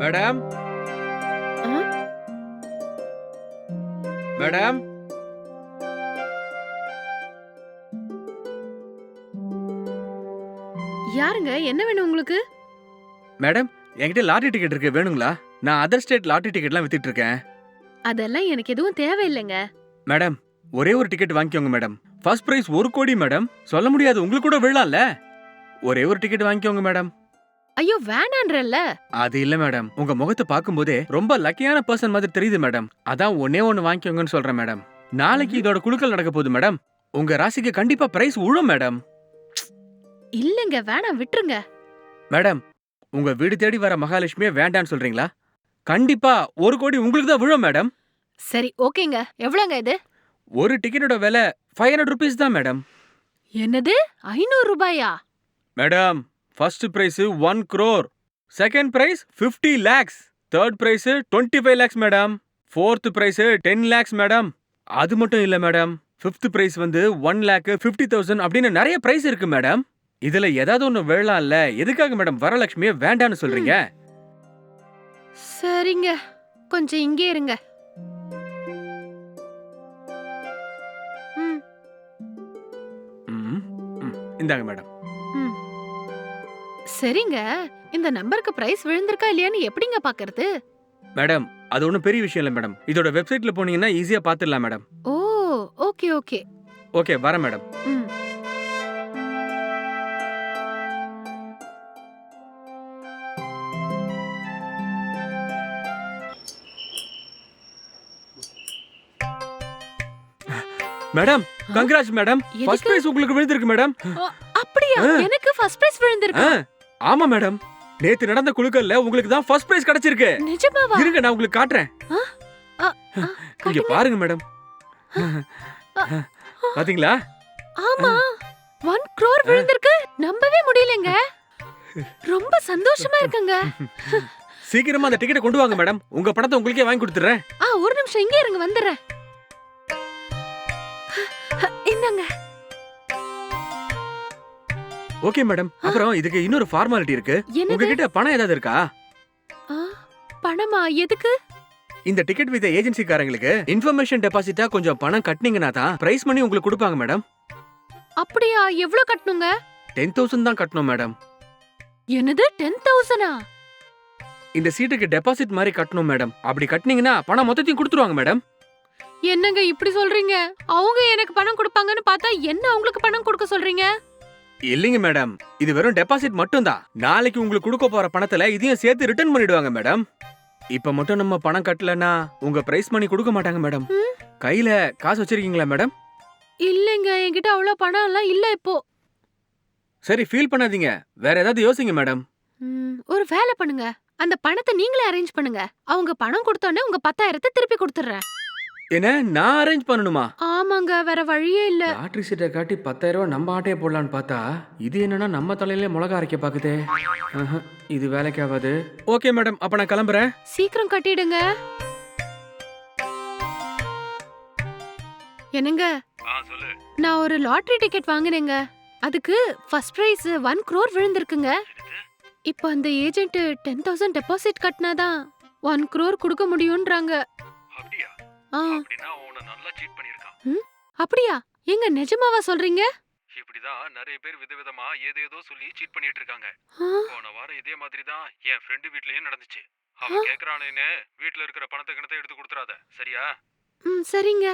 Madam? Madam? யாருங்க? என்ன வேணும் உங்களுக்கு? மேடம் என்கிட்ட லாட்டரி டிக்கெட் இருக்கு. வேணுங்களா? நான் அதர் ஸ்டேட் லாட்டரி டிக்கெட்லாம் வித்துட்டு இருக்கேன். அதெல்லாம் எனக்கு எதுவும் தேவையில்லைங்க. மேடம் ஒரே ஒரு டிக்கெட் வாங்கிக்கோங்க மேடம். ஃபர்ஸ்ட் பிரைஸ் ஒரு கோடி மேடம். சொல்ல முடியாது. உங்களுக்கு கூட விழலாம்ல ஒரே ஒரு டிக்கெட் வாங்கிக்கோங்க மேடம். ஐயோ வேணான்றல்ல. அது இல்ல மேடம். உங்க முகத்தை பார்க்கும்போதே ரொம்ப லக்கியான பர்சன் மாதிரி தெரியுது மேடம். அதான் ஒன்னே ஒன்னு வாங்கிக்கோங்கன்னு சொல்றேன் மேடம். நாளைக்கு இதோட குழுக்கள் நடக்க போகுது மேடம். உங்க ராசிக்கு கண்டிப்பா பிரைஸ் விழும் மேடம். இல்லங்க வேணாம் விட்டுருங்க. மேடம் உங்க வீடு தேடி வர மகாலட்சுமியே வேண்டான்னு சொல்றீங்களா? கண்டிப்பா ஒரு கோடி உங்களுக்கு தான் விழும் மேடம். சரி ஓகேங்க. எவ்வளவுங்க இது? ஒரு டிக்கெட்டோட விலை ஃபைவ் ஹண்ட்ரட் ருபீஸ் தான் மேடம். என்னது? ஐநூறு ரூபாயா? Madam first prize one crore. Second prize 50 lakhs third prize twenty five lakhs madam fourth prize ten lakhs madam அது மட்டும் இல்ல மேடம் ஃபிஃப்த் பிரைஸ் வந்து ஒன் லேக் ஃபிஃப்டி தௌசண்ட் அப்படின்னு நிறைய பிரைஸ் இருக்கு மேடம் இதுல ஏதாவது ஒன்று விழலாம்ல எதுக்காக மேடம் வரலட்சுமியே வேண்டான்னு சொல்றீங்க? சரிங்க. கொஞ்சம் இங்கே இருங்க. ம், ம். இந்தாங்க மேடம் ம். சரிங்க. இந்த நம்பருக்கு பிரைஸ் விழுந்திருக்கா இல்லையான்னு எப்படிங்க பாக்குறது? மேடம் அது ஒன்றும் பெரிய விஷயம் இல்லை மேடம். இதோட வெப்சைட்ல போனீங்கன்னா ஈஸியா பார்த்துடலாம் மேடம். ஓ ஓகே ஓகே. ஓகே வரேன் மேடம். ம். Madam congrats madam. ஃபர்ஸ்ட் எதுக்கு? பிரைஸ் உங்களுக்கு விழுந்திருக்கு மேடம். அப்படியா. எனக்கு ஃபர்ஸ்ட் பிரைஸ் விழுந்திருக்கு? ஆ, ஆமா மேடம் நேத்து நடந்த குழுக்கள்ல உங்களுக்கு தான் ஃபர்ஸ்ட் பிரைஸ் கிடைச்சிருக்கு. நிஜமாவா? இருங்க நான் உங்களுக்கு காட்டுறேன். இங்க. பாருங்க மேடம் பாத்தீங்களா? ஆமா. ஒன் crore விழுந்திருக்கு. நம்பவே முடியலங்க. ரொம்ப சந்தோஷமா இருக்குங்க. சீக்கிரமா அந்த டிக்கெட்டை கொண்டு வாங்க மேடம் உங்க பணத்தை உங்களுக்கே வாங்கி கொடுத்துறேன் ஆ ஒரு நிமிஷம் இங்கே இருங்க வந்துடுறேன். இந்தாங்க. Okay madam. அப்புறம் இதுக்கு இன்னொரு ஃபார்மாலிட்டி இருக்கு. உங்ககிட்ட பணம் ஏதாவது இருக்கா? பணமா? எதுக்கு? இந்த டிக்கெட் வித்த ஏஜென்சிக்காரங்களுக்கு இன்ஃபர்மேஷன் டெபாசிட்டா கொஞ்சம் பணம் கட்டினீங்கன்னா தான் பிரைஸ் மணி உங்களுக்கு கொடுப்பாங்க மேடம். அப்படியா? எவ்வளவு கட்டணுங்க? டென் தௌசண்ட் தான் கட்டணும் மேடம். என்னது? டென் தௌசண்டா இந்த சீட்டுக்கு டெபாசிட் மாதிரி கட்டணும் மேடம். அப்படி கட்டினீங்கன்னா பணம் மொத்தத்தையும் கொடுத்துருவாங்க மேடம். என்னங்க இப்படி சொல்றீங்க? அவங்க எனக்கு பணம் கொடுப்பாங்கன்னு பார்த்தா என்ன அவங்களுக்கு பணம் கொடுக்க சொல்றீங்க? இல்லைங்க மேடம் இது வெறும் டெபாசிட் மட்டும்தான். நாளைக்கு உங்களுக்கு கொடுக்க போற பணத்துல இதையும் சேர்த்து ரிட்டர்ன் பண்ணிடுவாங்க மேடம் இப்ப மட்டும் நம்ம பணம் கட்டலனா உங்க பிரைஸ் மணி கொடுக்க மாட்டாங்க மேடம். கையில காசு வச்சிருக்கீங்களா மேடம் இல்லைங்க என்கிட்ட அவ்வளவு பணம் எல்லாம் இல்ல இப்போ. சரி ஃபீல் பண்ணாதீங்க. வேற ஏதாவது யோசிங்க மேடம் ஒரு வேலை பண்ணுங்க. அந்த பணத்தை நீங்களே அரேஞ்ச் பண்ணுங்க. அவங்க பணம் கொடுத்தோன்னே உங்க பத்தாயிரத்தை திருப்பி கொடுத்துறேன் என்ன? நான் அரேஞ்ச் பண்ணணுமா? ஆமாங்க வேற வழியே இல்ல. லாட்ரி சீட்டை காட்டி பத்தாயிரம் ரூபாய் நம்ம ஆட்டையை போடலான்னு பார்த்தா இது என்னன்னா நம்ம தலையிலே மிளகா அரைக்க பாக்குதே ஆஹா, இது வேலைக்கு ஆகாது. ஓகே மேடம் அப்ப நான் கிளம்புறேன். சீக்கிரம் கட்டிடுங்க. என்னங்க? சொல்லு. நான் ஒரு லாட்டரி டிக்கெட் வாங்கினேங்க. அதுக்கு ஃபர்ஸ்ட் பிரைஸ் ஒன் crore விழுந்திருக்குங்க. இப்போ அந்த ஏஜென்ட் டென் தௌசண்ட் டெபாசிட் கட்டினாதான் ஒன் crore கொடுக்க முடியும்ன்றாங்க. அப்படியா? அப்படின்னா உன்னை நல்லா சீட் பண்ணிருக்கான் அப்படியா? எங்க நிஜமாவா சொல்றீங்க? இப்படிதான் நிறைய பேர் விதவிதமா ஏதேதோ சொல்லி சீட் பண்ணிட்டு இருக்காங்க போன வாரம் இதே மாதிரி தான் என் ஃப்ரெண்டு வீட்லயும் நடந்துச்சு. அவன் கேக்குறானேன்னு வீட்ல இருக்கிற பணத்தை கிணத்தை எடுத்து கொடுத்துறாத. சரியா? ம் சரிங்க.